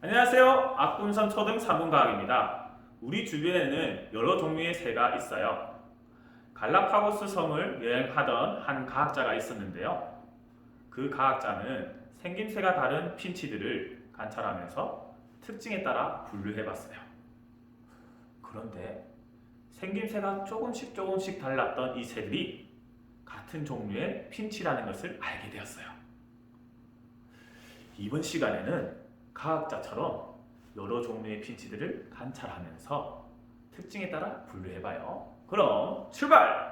안녕하세요. 악군선 초등 3분 과학입니다. 우리 주변에는 여러 종류의 새가 있어요. 갈라파고스 섬을 여행하던 한 과학자가 있었는데요. 그 과학자는 생김새가 다른 핀치들을 관찰하면서 특징에 따라 분류해 봤어요. 그런데 생김새가 조금씩 조금씩 달랐던 이 새들이 같은 종류의 핀치라는 것을 알게 되었어요. 이번 시간에는 과학자처럼 여러 종류의 핀치들을 관찰하면서 특징에 따라 분류해봐요. 그럼 출발!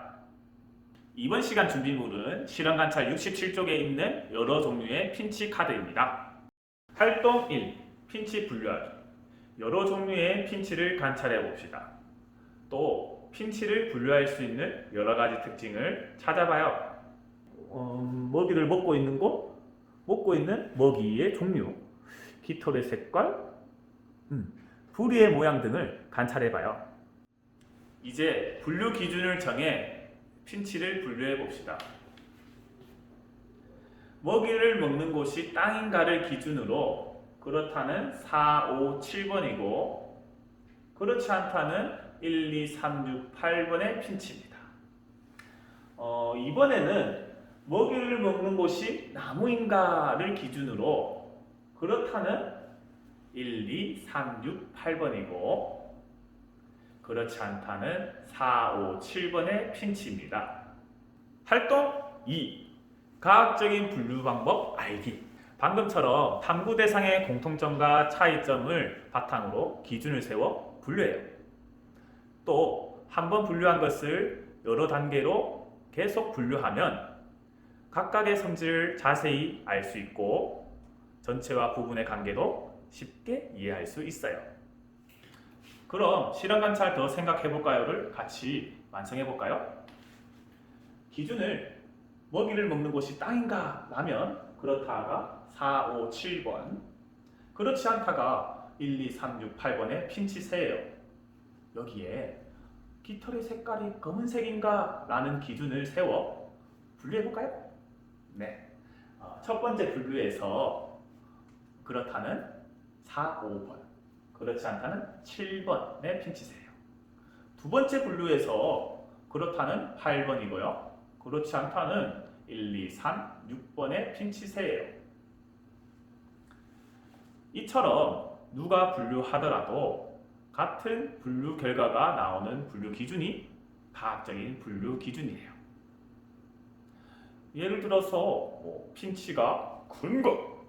이번 시간 준비물은 실험 관찰 67쪽에 있는 여러 종류의 핀치 카드입니다. 활동 1. 핀치 분류하기. 여러 종류의 핀치를 관찰해 봅시다. 또 핀치를 분류할 수 있는 여러 가지 특징을 찾아봐요. 어, 먹이를 먹고 있는 곳, 먹고 있는 먹이의 종류, 깃털의 색깔, 음, 부리의 모양 등을 관찰해 봐요. 이제 분류 기준을 정해 핀치를 분류해 봅시다. 먹이를 먹는 곳이 땅인가를 기준으로 그렇다는 4, 5, 7번이고 그렇지 않다는 1, 2, 3, 6, 8번의 핀치입니다. 어, 이번에는 먹이를 먹는 곳이 나무인가를 기준으로 그렇다는 1, 2, 3, 6, 8번이고 그렇지 않다는 4, 5, 7번의 핀치입니다. 활동 2. 과학적인 분류 방법 알기. 방금처럼 탐구 대상의 공통점과 차이점을 바탕으로 기준을 세워 분류해요. 또 한 번 분류한 것을 여러 단계로 계속 분류하면 각각의 성질을 자세히 알 수 있고 전체와 부분의 관계도 쉽게 이해할 수 있어요. 그럼 실험 관찰 더 생각해 볼까요를 같이 완성해 볼까요? 기준을 먹이를 먹는 곳이 땅인가 라면 그렇다가 4, 5, 7번 그렇지 않다가 1, 2, 3, 6, 8번의 핀치새예요. 여기에 깃털의 색깔이 검은색인가 라는 기준을 세워 분류해 볼까요? 네. 어, 첫 번째 분류에서 그렇다는 4, 5번 그렇지 않다는 7번의 핀치새예요. 두 번째 분류에서 그렇다는 8번이고요. 그렇지 않다는 1, 2, 3, 6번의 핀치새예요. 이처럼 누가 분류하더라도 같은 분류 결과가 나오는 분류 기준이 과학적인 분류 기준이에요. 예를 들어서 뭐 핀치가 큰 것,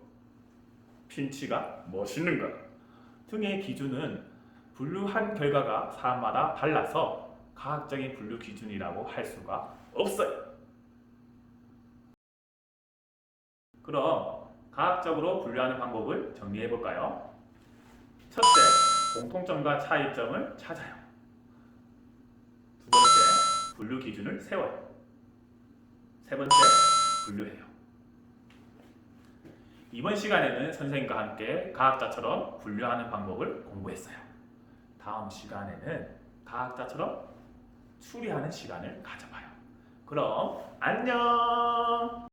핀치가 멋있는 것 등의 기준은 분류한 결과가 사람마다 달라서 과학적인 분류 기준이라고 할 수가 없어요. 그럼 과학적으로 분류하는 방법을 정리해 볼까요? 첫째, 공통점과 차이점을 찾아요. 두 번째, 분류 기준을 세워요. 세 번째, 분류해요. 이번 시간에는 선생님과 함께 과학자처럼 분류하는 방법을 공부했어요. 다음 시간에는 과학자처럼 추리하는 시간을 가져봐요. 그럼 안녕!